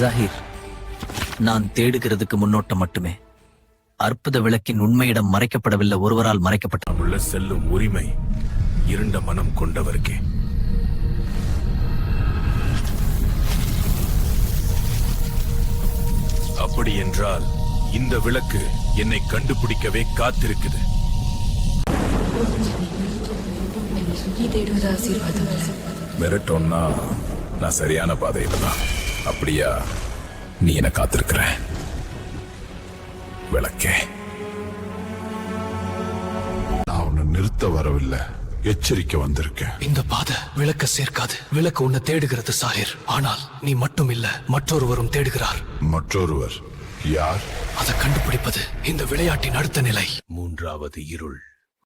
ஜஹீர் நான் தேடுகிறதுக்கு முன்னோட்டம் மட்டுமே. அற்புத விளக்கின் உண்மையிடம் மறைக்கப்படவில்லை ஒருவரால் மறைக்கப்பட்ட செல்லும் உரிமை இருண்ட மனம் கொண்டவருக்கே. அப்படி என்றால் இந்த விளக்கு என்னை கண்டுபிடிக்கவே காத்திருக்குது. மிரட்டோம்னா நான் சரியான பாதையில தான். அப்படியா? நீ என்ன காத்திருக்கிற. விளக்கே. நான் உன்னை நிறுத்த வரவில்லை. எச்சரிக்க வந்திருக்கேன். இந்த பாதை விளக்க சேர்க்காது. விளக்கு உன்னை தேடுகிறது சாஹிர் ஆனால் நீ மட்டும் இல்ல மற்றொருவரும் தேடுகிறார். மற்றொருவர் யார்? அதை கண்டுபிடிப்பது இந்த விளையாட்டின் அடுத்த நிலை. மூன்றாவது இருள்.